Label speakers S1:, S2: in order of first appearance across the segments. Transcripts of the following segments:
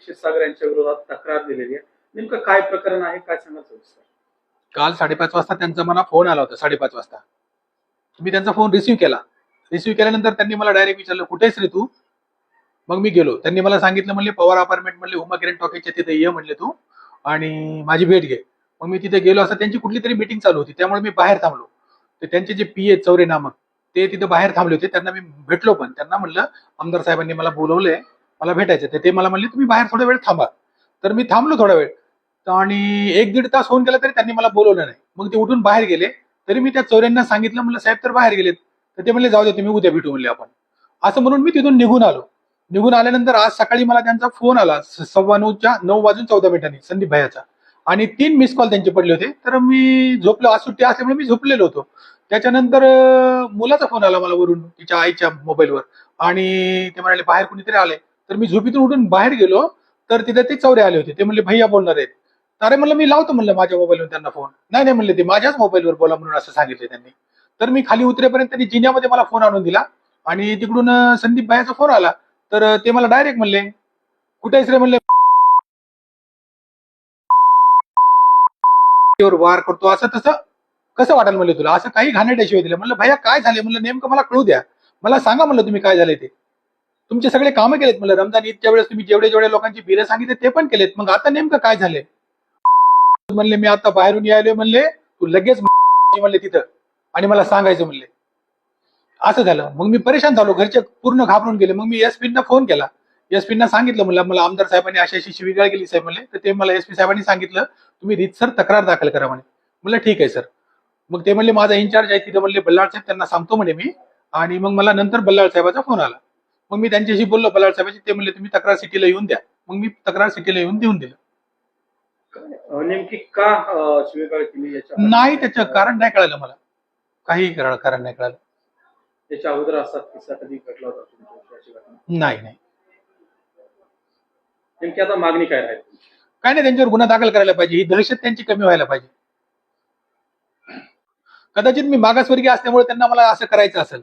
S1: क्षीरसागर यांच्या विरोधात तक्रार दिलेली आहे. नेमकं काय प्रकरण आहे? काय सांगा सविस्तर
S2: काल साडेपाच वाजता त्यांचा मला फोन आला होता साडेपाच वाजता. मी त्यांचा फोन रिसिव्ह केला. रिसिव्ह केल्यानंतर त्यांनी मला डायरेक्ट विचारलं कुठेच रे तू? मग मी गेलो. त्यांनी मला सांगितलं म्हणले पवार अपार्टमेंट म्हणले उमा किरण टॉकीच्या तिथे ये म्हणले तू आणि माझी भेट घे. मग मी तिथे गेलो असं त्यांची कुठली तरी मीटिंग चालू होती. त्यामुळे मी बाहेर थांबलो. तर त्यांचे जे पी ए चौरे नामक ते तिथे बाहेर थांबले होते. त्यांना मी भेटलो पण. त्यांना म्हणलं आमदार साहेबांनी मला बोलवलंय मला भेटायचं तर ते मला म्हणले तुम्ही बाहेर थोडा वेळ थांबा. तर मी थांबलो थोडा वेळ. तर आणि एक दीड तास होऊन गेला तरी त्यांनी मला बोलवलं नाही. मग ते उठून बाहेर गेले. तरी मी त्या चौऱ्यांना सांगितलं म्हणलं साहेब तर बाहेर गेलेत. तर ते म्हणले जाऊ दे तुम्ही उद्या भेटू म्हणले आपण. असं म्हणून मी तिथून निघून आलो. निघून आल्यानंतर आज सकाळी मला त्यांचा फोन आला स- सव्वा नऊच्या नऊ वाजून चौदा मिनिटांनी संदीप भाईचा. आणि तीन मिस कॉल त्यांचे पडले होते. तर मी झोपलो आज सुट्टी असल्यामुळे मी झोपलेलो होतो. त्याच्यानंतर मुलाचा फोन आला मला वरून तिच्या आईच्या मोबाईलवर. आणि ते म्हणाले बाहेर कुणीतरी आले तर मी झोपीतून उठून बाहेर गेलो तर तिथे ते चौरे आले होते. ते म्हणले भैया बोलणार आहेत. तर अरे म्हणलं मी लावतो म्हणलं माझ्या मोबाईलवर त्यांना फोन नाही नाही म्हणले ते माझ्याच मोबाईलवर बोला म्हणून असं सांगितलं त्यांनी. तर मी खाली उतरेपर्यंत त्यांनी जिन्यामध्ये मला फोन आणून दिला आणि तिकडून संदीप भायाचा फोन आला. तर ते मला डायरेक्ट म्हणले कुठे आहेस रे? म्हणले वार करतो. असं तसं कसं वाटेल म्हणलं तुला? असं काही घाणेट्याशिवाय दिलं. म्हणलं भैया काय झाले म्हणलं नेमकं मला कळू द्या. मला सांगा म्हणलं तुम्ही काय झाले ते. तुमचे सगळे कामं केलेत मला रमजान ईदच्या वेळेस तुम्ही जेवढे जेवढे लोकांची बिरं सांगितले ते पण केलेत. मग आता नेमकं काय झाले म्हणले मी आता बाहेरून यायलोय म्हणले तू लगेच म्हणले तिथं. आणि मला सांगायचं म्हणले. असं झालं. मग मी परेशान झालो. घरचे पूर्ण घाबरून गेले. मग मी एसपीना फोन केला. एसपीना सांगितलं म्हणलं मला आमदार साहेबांनी अशी अशी शिविगाळ केली साहेब म्हणले. तर ते मला एसपी साहेबांनी सांगितलं तुम्ही रितसर तक्रार दाखल करा म्हणे. म्हणलं ठीक आहे सर. मग ते म्हणले माझा इन्चार्ज आहे तिथे. म्हणले बल्लाळ साहेब त्यांना सांगतो म्हणे मी. आणि मग मला नंतर बल्लाळ साहेबाचा फोन आला. मग मी त्यांच्याशी बोललो बल्लाळ साहेबांशी ते म्हणले तुम्ही तक्रार सिटीला येऊन द्या. मग मी तक्रार सिटीला येऊन देऊन दिलं.
S1: नेमकी का शिवीगाळ केली याच्या
S2: नाही त्याचं कारण नाही कळालं मला. काही कारण कारण नाही कळालं.
S1: त्याच्या अगोदर असा किस्सा कधी घडला होता तुमच्या अशी घटना?
S2: नाही नाही.
S1: नेमकी आता मागणी काय राहील?
S2: काय नाही त्यांच्यावर गुन्हा दाखल करायला पाहिजे. ही दहशत त्यांची कमी व्हायला पाहिजे. कदाचित मी मागासवर्गीय असल्यामुळे त्यांना मला असं करायचं असेल.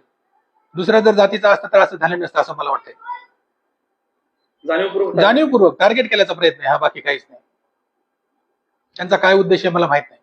S2: दुसऱ्या जर जातीचा असतं तर असं झालं नसतं असं मला वाटतंय.
S1: जाणीवपूर्वक
S2: जाणीवपूर्वक टार्गेट केल्याचा प्रयत्न हा बाकी काहीच नाही. त्यांचा काय उद्देश आहे मला माहीत नाही.